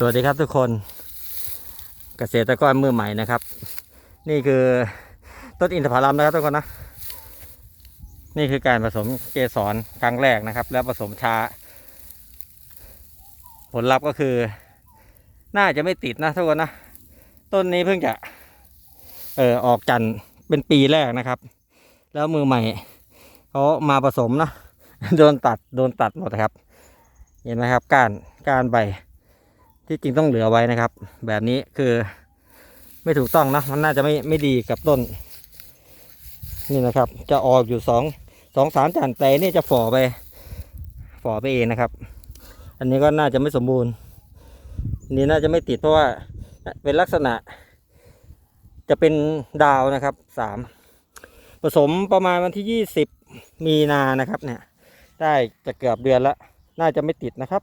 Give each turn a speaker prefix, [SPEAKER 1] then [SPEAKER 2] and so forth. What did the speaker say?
[SPEAKER 1] สวัสดีครับทุกคนเกษตรกรมือใหม่นะครับ นี่คือต้นอินทผลัมนะครับทุกคนนะ นี่คือการผสมเกสรครั้งแรกนะครับ แล้วผสมชา ผลลัพธ์ก็คือ น่าจะไม่ติดนะทุกคนนะต้นนี้เพิ่งจะเออออกจันเป็นปีแรกนะครับ แล้วมือใหม่เขามาผสมนะโดนตัดโดนตัดหมดครับ เห็นไหมครับก้านก้านใบ ที่จริงต้องเหลือไว้นะครับ แบบนี้คือไม่ถูกต้องนะมันน่าจะไม่ไม่ดีกับต้น นี่นะครับ จะออกอยู่สองสองสามจานแต่นี่จะฝ่อไป ฝ่อไปเองนะครับ อันนี้ก็น่าจะไม่สมบูรณ์ นี่น่าจะไม่ติดเพราะว่าเป็นลักษณะ จะเป็นดาวนะครับสามผสมประมาณวันที่ยี่สิบมีนานะครับเนี่ย ได้จะเกือบเดือนล้วน่าจะไม่ติดนะครับ